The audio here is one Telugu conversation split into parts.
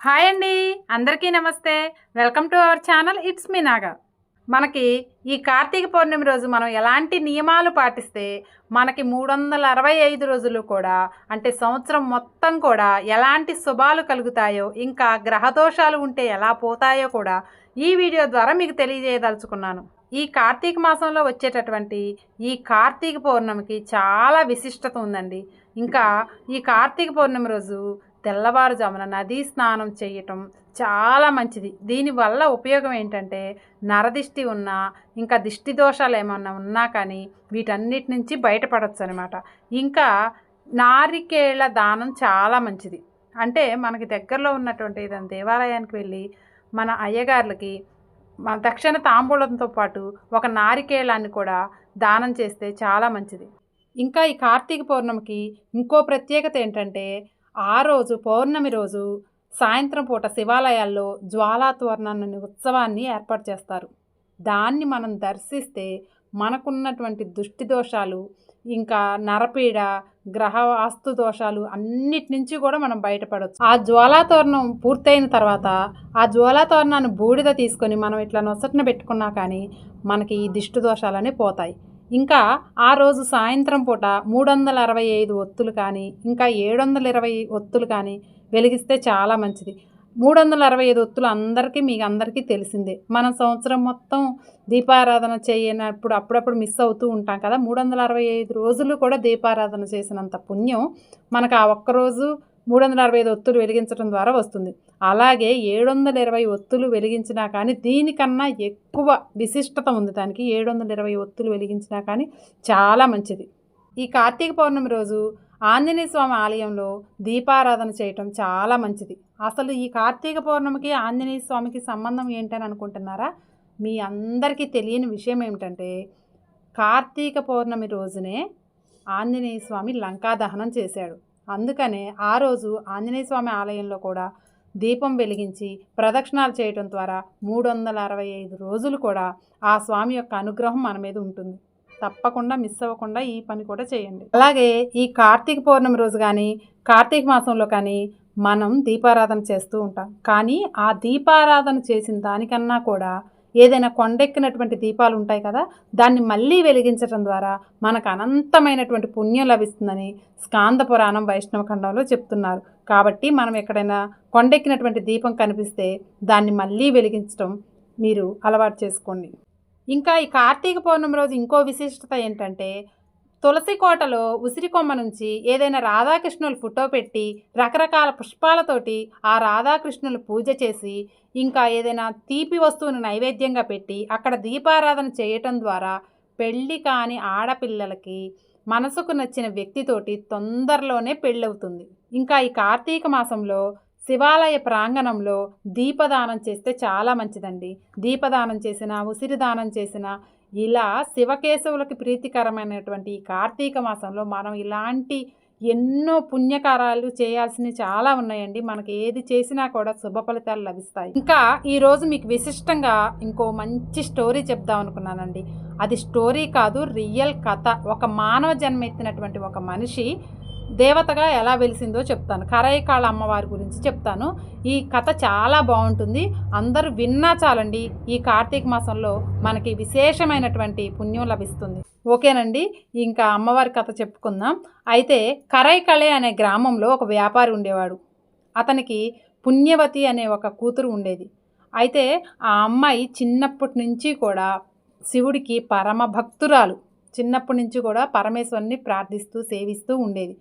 హాయ్ అండి అందరికీ నమస్తే. Welcome to our channel it's మీ నాగా. మనకి ఈ కార్తీక పౌర్ణమి రోజు మనం ఎలాంటి నియమాలు పాటిస్తే మనకి మూడు వందల అరవై ఐదు రోజులు కూడా అంటే సంవత్సరం మొత్తం కూడా ఎలాంటి శుభాలు కలుగుతాయో ఇంకా గ్రహదోషాలు ఉంటే ఎలా పోతాయో కూడా ఈ వీడియో ద్వారా మీకు తెలియజేయదలుచుకున్నాను. ఈ కార్తీక మాసంలో వచ్చేటటువంటి ఈ కార్తీక పౌర్ణమికి చాలా విశిష్టత ఉందండి. ఇంకా ఈ కార్తీక పౌర్ణమి రోజు తెల్లవారుజామున నదీ స్నానం చేయటం చాలా మంచిది. దీనివల్ల ఉపయోగం ఏంటంటే నరదిష్టి ఉన్నా ఇంకా దిష్టి దోషాలు ఏమన్నా ఉన్నా కానీ వీటన్నిటి నుంచి బయటపడవచ్చు అనమాట ఇంకా నారికేళ్ళ దానం చాలా మంచిది. అంటే మనకి దగ్గరలో ఉన్నటువంటి ఏదైనా దేవాలయానికి వెళ్ళి మన అయ్యగారులకి మన దక్షిణ తాంబూలంతో పాటు ఒక నారికేళాన్ని కూడా దానం చేస్తే చాలా మంచిది. ఇంకా ఈ కార్తీక పౌర్ణమికి ఇంకో ప్రత్యేకత ఏంటంటే ఆ రోజు పౌర్ణమి రోజు సాయంత్రం పూట శివాలయాల్లో జ్వాలాతోరణాన్ని ఉత్సవాన్ని ఏర్పాటు చేస్తారు. దాన్ని మనం దర్శిస్తే మనకున్నటువంటి దుష్టి దోషాలు ఇంకా నరపీడ గ్రహ వాస్తు దోషాలు అన్నిటి నుంచి కూడా మనం బయటపడవచ్చు ఆ జ్వాలాతోరణం పూర్తయిన తర్వాత ఆ జ్వాలాతోరణాన్ని బూడిద తీసుకొని మనం ఇట్లా నొసటిన పెట్టుకున్నా కానీ మనకి ఈ దిష్టి దోషాలనే పోతాయి. ఇంకా ఆ రోజు సాయంత్రం పూట మూడు వందల అరవై ఐదు ఒత్తులు కానీ ఇంకా ఏడు వందల ఇరవై ఒత్తులు కానీ వెలిగిస్తే చాలా మంచిది. మూడు వందల అరవై ఐదు ఒత్తులు అందరికీ మీకు అందరికీ తెలిసిందే. మనం సంవత్సరం మొత్తం దీపారాధన చేయనప్పుడు అప్పుడప్పుడు మిస్ అవుతూ ఉంటాం కదా. మూడు వందల అరవై ఐదు రోజులు కూడా దీపారాధన చేసినంత పుణ్యం మనకు ఆ ఒక్కరోజు మూడు వందల అరవై ఐదు ఒత్తులు వెలిగించడం ద్వారా వస్తుంది. అలాగే ఏడు వందల ఇరవై ఒత్తులు వెలిగించినా కానీ దీనికన్నా ఎక్కువ విశిష్టత ఉంది దానికి. ఏడు వందల ఇరవై ఒత్తులు వెలిగించినా కానీ చాలా మంచిది. ఈ కార్తీక పౌర్ణమి రోజు ఆంజనేయ స్వామి ఆలయంలో దీపారాధన చేయటం చాలా మంచిది. అసలు ఈ కార్తీక పౌర్ణమికి ఆంజనేయ స్వామికి సంబంధం ఏంటని అనుకుంటున్నారా? మీ అందరికీ తెలియని విషయం ఏమిటంటే కార్తీక పౌర్ణమి రోజునే ఆంజనేయ స్వామి లంకా దహనం చేశాడు. అందుకనే ఆ రోజు ఆంజనేయ స్వామి ఆలయంలో కూడా దీపం వెలిగించి ప్రదక్షిణాలు చేయటం ద్వారా మూడు వందల అరవై ఐదు రోజులు కూడా ఆ స్వామి యొక్క అనుగ్రహం మన మీద ఉంటుంది. తప్పకుండా మిస్ అవ్వకుండా ఈ పని కూడా చేయండి. అలాగే ఈ కార్తీక పౌర్ణమి రోజు కానీ కార్తీక మాసంలో కానీ మనం దీపారాధన చేస్తూ ఉంటాం. కానీ ఆ దీపారాధన చేసిన దానికన్నా కూడా ఏదైనా కొండెక్కినటువంటి దీపాలు ఉంటాయి కదా దాన్ని మళ్ళీ వెలిగించడం ద్వారా మనకు అనంతమైనటువంటి పుణ్యం లభిస్తుందని స్కాంద పురాణం వైష్ణవ ఖండంలో చెప్తున్నారు. కాబట్టి మనం ఎక్కడైనా కొండెక్కినటువంటి దీపం కనిపిస్తే దాన్ని మళ్ళీ వెలిగించడం మీరు అలవాటు చేసుకోండి. ఇంకా ఈ కార్తీక పౌర్ణమి రోజు ఇంకో విశిష్టత ఏంటంటే తులసి కోటలో ఉసిరి కొమ్మ నుంచి ఏదైనా రాధాకృష్ణుల ఫోటో పెట్టి రకరకాల పుష్పాలతోటి ఆ రాధాకృష్ణులు పూజ చేసి ఇంకా ఏదైనా తీపి వస్తువును నైవేద్యంగా పెట్టి అక్కడ దీపారాధన చేయటం ద్వారా పెళ్ళి కాని ఆడపిల్లలకి మనసుకు నచ్చిన వ్యక్తితోటి తొందరలోనే పెళ్ళవుతుంది. ఇంకా ఈ కార్తీక మాసంలో శివాలయ ప్రాంగణంలో దీపదానం చేస్తే చాలా మంచిదండి. దీపదానం చేసిన ఉసిరి దానం చేసిన ఇలా శివకేశవులకి ప్రీతికరమైనటువంటి ఈ కార్తీక మాసంలో మనం ఇలాంటి ఎన్నో పుణ్యకారాలు చేయాల్సినవి చాలా ఉన్నాయండి. మనకి ఏది చేసినా కూడా శుభ ఫలితాలు లభిస్తాయి. ఇంకా ఈరోజు మీకు విశిష్టంగా ఇంకో మంచి స్టోరీ చెప్దాం అనుకున్నానండి. అది స్టోరీ కాదు రియల్ కథ. ఒక మానవ జన్మ ఎత్తినటువంటి ఒక మనిషి దేవతగా ఎలా వెలిసిందో చెప్తాను. కరైకాళ్ళ అమ్మవారి గురించి చెప్తాను. ఈ కథ చాలా బాగుంటుంది. అందరూ విన్నా చాలండి. ఈ కార్తీక మాసంలో మనకి విశేషమైనటువంటి పుణ్యం లభిస్తుంది. ఓకేనండి. ఇంకా అమ్మవారి కథ చెప్పుకుందాం. అయితే కరైకళే అనే గ్రామంలో ఒక వ్యాపారి ఉండేవాడు. అతనికి పుణ్యవతి అనే ఒక కూతురు ఉండేది. అయితే ఆ అమ్మాయి చిన్నప్పటి నుంచి కూడా శివుడికి పరమ భక్తురాలు. చిన్నప్పటి నుంచి కూడా పరమేశ్వరుని ప్రార్థిస్తూ సేవిస్తూ ఉండేది.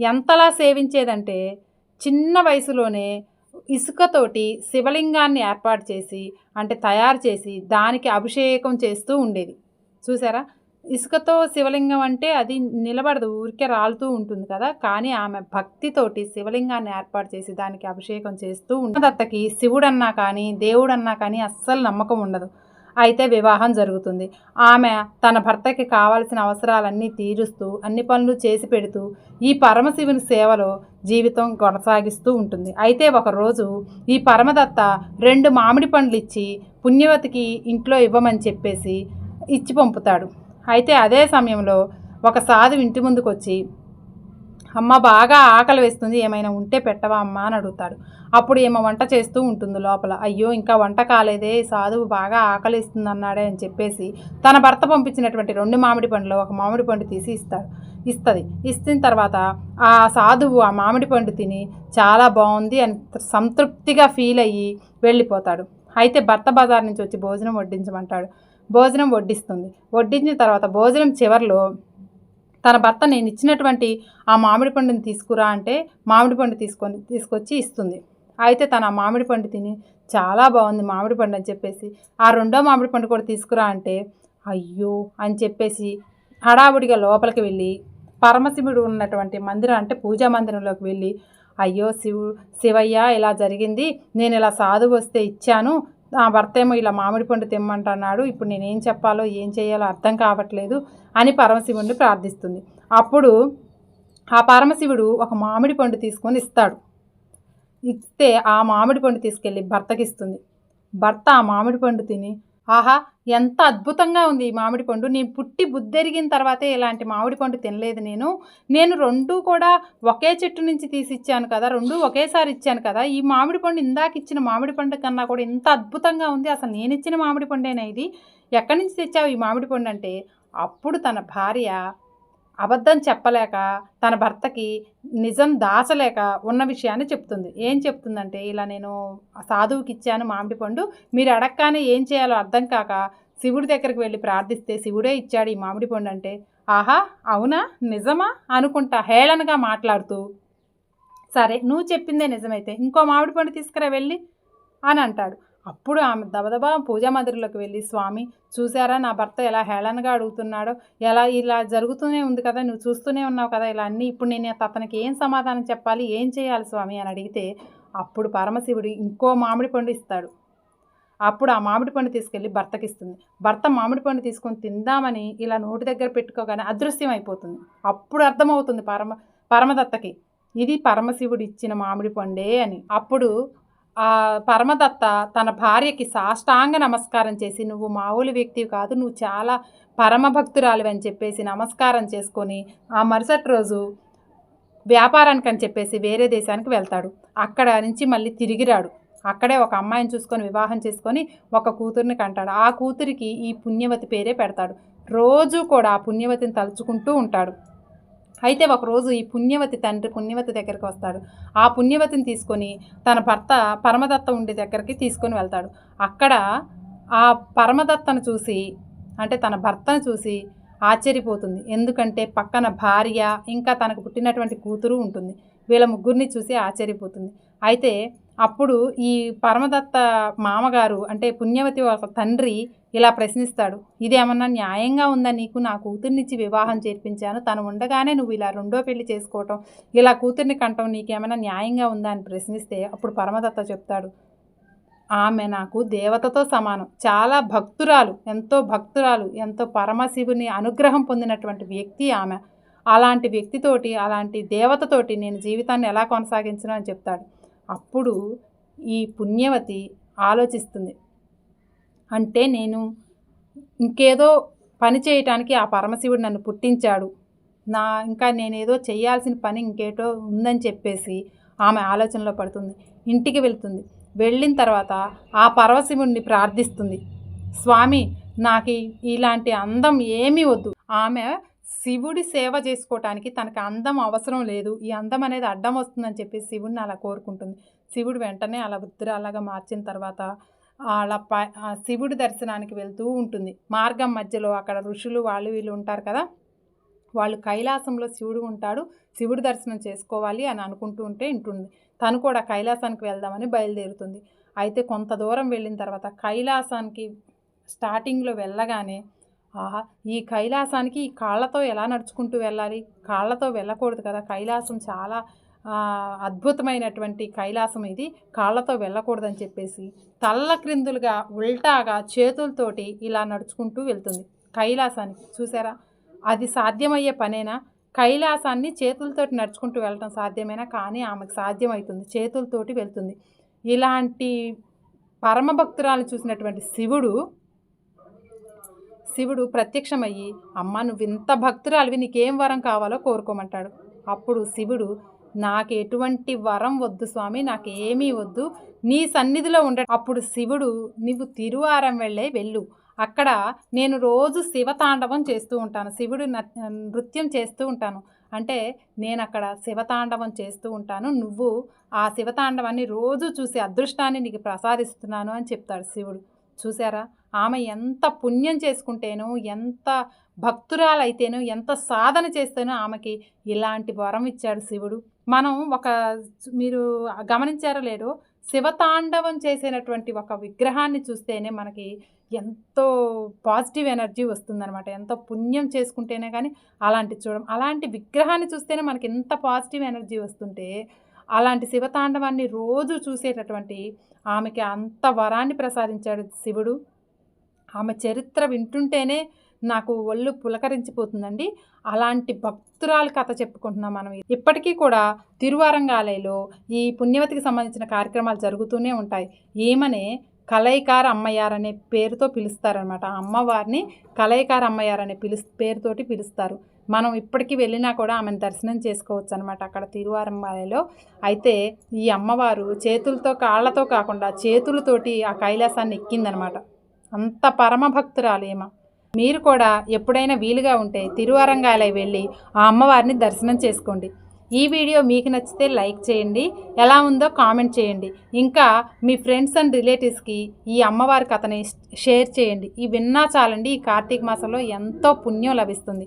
ఎంతలా సేవించేదంటే చిన్న వయసులోనే ఇసుకతోటి శివలింగాన్ని ఏర్పాటు చేసి అంటే తయారు చేసి దానికి అభిషేకం చేస్తూ ఉండేది. చూసారా? ఇసుకతో శివలింగం అంటే అది నిలబడదు ఊరికే రాలుతూ ఉంటుంది కదా. కానీ ఆమె భక్తితోటి శివలింగాన్ని ఏర్పాటు చేసి దానికి అభిషేకం చేస్తూ ఉండదత్తకి శివుడన్నా కానీ దేవుడన్నా కానీ అస్సలు నమ్మకం ఉండదు. అయితే వివాహం జరుగుతుంది. ఆమె తన భర్తకి కావాల్సిన అవసరాలన్నీ తీరుస్తూ అన్ని పనులు చేసి పెడుతూ ఈ పరమశివుని సేవలో జీవితం కొనసాగిస్తూ ఉంటుంది. అయితే ఒకరోజు ఈ పరమదత్త రెండు మామిడి పండ్లు ఇచ్చి పుణ్యవతికి ఇంట్లో ఇవ్వమని చెప్పేసి ఇచ్చి పంపుతాడు. అయితే అదే సమయంలో ఒక సాధు ఇంటి ముందుకు వచ్చి అమ్మ బాగా ఆకలి వేస్తుంది ఏమైనా ఉంటే పెట్టవా అమ్మ అని అడుగుతాడు. అప్పుడు ఏమో వంట చేస్తూ ఉంటుంది లోపల. అయ్యో ఇంకా వంట కాలేదే సాధువు బాగా ఆకలిస్తుంది అన్నాడే అని చెప్పేసి తన భర్త పంపించినటువంటి రెండు మామిడి పండ్లు ఒక మామిడి పండు తీసి ఇస్తాడు. ఇస్తుంది. ఇస్తున్న తర్వాత ఆ సాధువు ఆ మామిడి పండు తిని చాలా బాగుంది అని సంతృప్తిగా ఫీల్ అయ్యి వెళ్ళిపోతాడు. అయితే భర్త బజార్ నుంచి వచ్చి భోజనం వడ్డించమంటాడు. భోజనం వడ్డిస్తుంది. వడ్డించిన తర్వాత భోజనం చివరిలో తన భర్త నేను ఇచ్చినటువంటి ఆ మామిడి పండుని తీసుకురా అంటే మామిడి పండు తీసుకొని తీసుకొచ్చి ఇస్తుంది. అయితే తను ఆ మామిడి పండు తిని చాలా బాగుంది మామిడి పండు అని చెప్పేసి. ఆ రెండో మామిడి పండు కూడా తీసుకురా అంటే అయ్యో అని చెప్పేసి హడావుడిగా లోపలికి వెళ్ళి పరమశివుడు ఉన్నటువంటి మందిరం అంటే పూజా మందిరంలోకి వెళ్ళి అయ్యో శివు శివయ్య ఇలా జరిగింది నేను ఇలా సాధువు వస్తే ఇచ్చాను నా భర్త ఏమో ఇలా మామిడి పండు తెమ్మంటున్నాడు ఇప్పుడు నేనేం చెప్పాలో ఏం చేయాలో అర్థం కావట్లేదు అని పరమశివుడిని ప్రార్థిస్తుంది. అప్పుడు ఆ పరమశివుడు ఒక మామిడి పండు తీసుకొని ఇస్తాడు. ఇస్తే ఆ మామిడి పండు తీసుకెళ్ళి భర్తకి ఇస్తుంది భర్త ఆ మామిడి పండు తిని ఆహా ఎంత అద్భుతంగా ఉంది ఈ మామిడి పండు. నేను పుట్టి బుద్ధెరిగిన తర్వాతే ఇలాంటి మామిడి పండు తినలేదు నేను. నేను రెండు కూడా ఒకే చెట్టు నుంచి తీసి ఇచ్చాను కదా రెండు ఒకేసారి ఇచ్చాను కదా. ఈ మామిడి పండు ఇందాక ఇచ్చిన మామిడి పండు కన్నా కూడా ఇంత అద్భుతంగా ఉంది. అసలు నేను ఇచ్చిన మామిడి పండేనా ఇది? ఎక్కడి నుంచి తెచ్చావు ఈ మామిడి పండు అంటే? అప్పుడు తన భార్య అబద్ధం చెప్పలేక తన భర్తకి నిజం దాచలేక ఉన్న విషయాన్ని చెప్తుంది. ఏం చెప్తుందంటే ఇలా నేను సాధువుకి ఇచ్చాను మామిడి పండు మీరు అడగగానే ఏం చేయాలో అర్థం కాక శివుడి దగ్గరికి వెళ్ళి ప్రార్థిస్తే శివుడే ఇచ్చాడు ఈ మామిడి పండు అంటే ఆహా అవునా? నిజమా? అనుకుంటా హేళనగా మాట్లాడుతూ సరే నువ్వు చెప్పిందే నిజమైతే ఇంకో మామిడి పండు తీసుకురా వెళ్ళి అని అంటాడు. అప్పుడు ఆమె దబదబా పూజా మందిరంలోకి వెళ్ళి స్వామి చూసారా నా భర్త ఎలా హేళనగా అడుగుతున్నాడో? ఎలా ఇలా జరుగుతూనే ఉంది కదా నువ్వు చూస్తూనే ఉన్నావు కదా ఇలా అన్నీ. ఇప్పుడు నేను అతనికి ఏం సమాధానం చెప్పాలి ఏం చేయాలి స్వామి? అని అడిగితే అప్పుడు పరమశివుడు ఇంకో మామిడి పండు ఇస్తాడు. అప్పుడు ఆ మామిడి పండు తీసుకెళ్ళి భర్తకి ఇస్తుంది. భర్త మామిడి పండు తీసుకొని తిందామని ఇలా నోటి దగ్గర పెట్టుకోగానే అదృశ్యం అయిపోతుంది. అప్పుడు అర్థమవుతుంది పరమ పరమదత్తకి. ఇది పరమశివుడు ఇచ్చిన మామిడి పండే అని. అప్పుడు ఆ పరమదత్త తన భార్యకి సాష్టాంగ నమస్కారం చేసి నువ్వు మామూలు వ్యక్తివి కాదు నువ్వు చాలా పరమభక్తురాలివి అని చెప్పేసి నమస్కారం చేసుకొని ఆ మరుసటి రోజు వ్యాపారానికి అని చెప్పేసి వేరే దేశానికి వెళ్తాడు. అక్కడ నుంచి మళ్ళీ తిరిగి రాడు. అక్కడే ఒక అమ్మాయిని చూసుకొని వివాహం చేసుకొని ఒక కూతుర్ని కంటాడు. ఆ కూతురికి ఈ పుణ్యవతి పేరే పెడతాడు. రోజు కూడా ఆ పుణ్యవతిని తలుచుకుంటూ ఉంటాడు. అయితే ఒకరోజు ఈ పుణ్యవతి తండ్రి పుణ్యవతి దగ్గరికి వస్తాడు. ఆ పుణ్యవతిని తీసుకొని తన భర్త పరమదత్త ఉండే దగ్గరికి తీసుకొని వెళ్తాడు. అక్కడ ఆ పరమదత్తను చూసి అంటే తన భర్తను చూసి ఆశ్చర్యపోతుంది. ఎందుకంటే పక్కన భార్య ఇంకా తనకు పుట్టినటువంటి కూతురు ఉంటుంది. వీళ్ళ ముగ్గురిని చూసి ఆశ్చర్యపోతుంది. అయితే అప్పుడు ఈ పరమదత్త మామగారు అంటే పుణ్యవతి ఒక తండ్రి ఇలా ప్రశ్నిస్తాడు ఇదేమన్నా న్యాయంగా ఉందా నీకు? నా కూతుర్నిచ్చి వివాహం చేర్పించాను. తను ఉండగానే నువ్వు ఇలా రెండో పెళ్ళి చేసుకోవటం ఇలా కూతుర్ని కంటం నీకేమైనా న్యాయంగా ఉందా? అని ప్రశ్నిస్తే అప్పుడు పరమదత్త చెప్తాడు ఆమె నాకు దేవతతో సమానం. చాలా భక్తురాలు ఎంతో భక్తురాలు ఎంతో పరమశివుని అనుగ్రహం పొందినటువంటి వ్యక్తి ఆమె. అలాంటి వ్యక్తితోటి అలాంటి దేవతతోటి నేను జీవితాన్ని ఎలా కొనసాగించను? అని చెప్తాడు. అప్పుడు ఈ పుణ్యవతి ఆలోచిస్తుంది. అంటే నేను ఇంకేదో పని చేయటానికి ఆ పరమశివుడు నన్ను పుట్టించాడు. నా ఇంకా నేనేదో చేయాల్సిన పని ఇంకేటో ఉందని చెప్పేసి ఆమె ఆలోచనలో పడుతుంది. ఇంటికి వెళ్తుంది. వెళ్ళిన తర్వాత ఆ పరమశివుణ్ణి ప్రార్థిస్తుంది. స్వామి నాకు ఇలాంటి అందం ఏమీ వద్దు. ఆమె శివుడి సేవ చేసుకోవటానికి తనకు అందం అవసరం లేదు. ఈ అందం అనేది అడ్డం వస్తుందని చెప్పి శివుడిని అలా కోరుకుంటుంది. శివుడు వెంటనే అలా వృద్ధురాలాగా మార్చిన తర్వాత అలా ప ఆ శివుడి దర్శనానికి వెళ్తూ ఉంటుంది. మార్గం మధ్యలో అక్కడ ఋషులు వాళ్ళు వీళ్ళు ఉంటారు కదా వాళ్ళు కైలాసంలో శివుడు ఉంటాడు. శివుడి దర్శనం చేసుకోవాలి అని అనుకుంటూ ఉంటే ఉంటుంది తను కూడా కైలాసానికి వెళ్దామని బయలుదేరుతుంది. అయితే కొంత దూరం వెళ్ళిన తర్వాత కైలాసానికి స్టార్టింగ్లో వెళ్ళగానే ఆహా ఈ కైలాసానికి ఈ కాళ్ళతో ఎలా నడుచుకుంటూ వెళ్ళాలి? కాళ్ళతో వెళ్ళకూడదు కదా. కైలాసం చాలా అద్భుతమైనటువంటి కైలాసం ఇది. కాళ్ళతో వెళ్ళకూడదని చెప్పేసి తల్ల క్రిందులుగా ఉల్టాగా చేతులతోటి ఇలా నడుచుకుంటూ వెళ్తుంది కైలాసానికి. చూసారా? అది సాధ్యమయ్యే పనేనా? కైలాసాన్ని చేతులతోటి నడుచుకుంటూ వెళ్ళటం సాధ్యమేనా? కానీ ఆమెకు సాధ్యమవుతుంది చేతులతోటి వెళ్తుంది. ఇలాంటి పరమభక్తురాలు చూసినటువంటి శివుడు శివుడు ప్రత్యక్షమయ్యి అమ్మ నువ్వు ఇంత భక్తురాలివి నీకేం వరం కావాలో కోరుకోమంటాడు. అప్పుడు శివుడు నాకు ఎటువంటి వరం వద్దు స్వామి నాకు వద్దు నీ సన్నిధిలో ఉండ అప్పుడు శివుడు నువ్వు తిరువారం వెళ్ళే వెళ్ళు. అక్కడ నేను రోజు శివతాండవం చేస్తూ ఉంటాను. శివుడు న- నృత్యం చేస్తూ ఉంటాను. అంటే నేను అక్కడ శివతాండవం చేస్తూ ఉంటాను. నువ్వు ఆ శివతాండవాన్ని రోజు చూసి అదృష్టాన్ని నీకు ప్రసాదిస్తున్నాను అని చెప్తాడు శివుడు. చూసారా? ఆమె ఎంత పుణ్యం చేసుకుంటేనో ఎంత భక్తురాలైతేనో ఎంత సాధన చేస్తేనో ఆమెకి ఇలాంటి వరం ఇచ్చాడు శివుడు. మనం ఒక మీరు గమనించారో లేదో శివతాండవం చేసినటువంటి ఒక విగ్రహాన్ని చూస్తేనే మనకి ఎంతో పాజిటివ్ ఎనర్జీ వస్తుందన్నమాట. ఎంతో పుణ్యం చేసుకుంటేనే కానీ అలాంటి చూడడం అలాంటి విగ్రహాన్ని చూస్తేనే మనకి ఎంత పాజిటివ్ ఎనర్జీ వస్తుంటే అలాంటి శివతాండవాన్ని రోజు చూసేటటువంటి ఆమెకి అంత వరాన్ని ప్రసాదించాడు శివుడు. ఆమె చరిత్ర వింటుంటేనే నాకు ఒళ్ళు పులకరించిపోతుందండి. అలాంటి భక్తురాలు కథ చెప్పుకుంటున్నాం మనం. ఇప్పటికీ కూడా తిరువారంగాలయలో ఈ పుణ్యవతికి సంబంధించిన కార్యక్రమాలు జరుగుతూనే ఉంటాయి. ఏమనే కలైకార అమ్మయార్ అనే పేరుతో పిలుస్తారనమాట ఆ అమ్మవారిని కలైకార అమ్మయార్ అనే పిలు పేరుతోటి పిలుస్తారు. మనం ఇప్పటికీ వెళ్ళినా కూడా ఆమెను దర్శనం చేసుకోవచ్చు అనమాట అక్కడ తిరువారంగాలయలో అయితే ఈ అమ్మవారు చేతులతో కాళ్ళతో కాకుండా చేతులతోటి ఆ కైలాసాన్ని ఎక్కిందనమాట అంత పరమభక్తురాలు ఏమ మీరు కూడా ఎప్పుడైనా వీలుగా ఉంటే తిరువారంగాలై వెళ్ళి ఆ అమ్మవారిని దర్శనం చేసుకోండి. ఈ వీడియో మీకు నచ్చితే లైక్ చేయండి ఎలా ఉందో కామెంట్ చేయండి. ఇంకా మీ ఫ్రెండ్స్ అండ్ రిలేటివ్స్కి ఈ అమ్మవారి కథని షేర్ చేయండి. ఈ విన్నా చాలండి ఈ కార్తీక మాసంలో ఎంతో పుణ్యం లభిస్తుంది.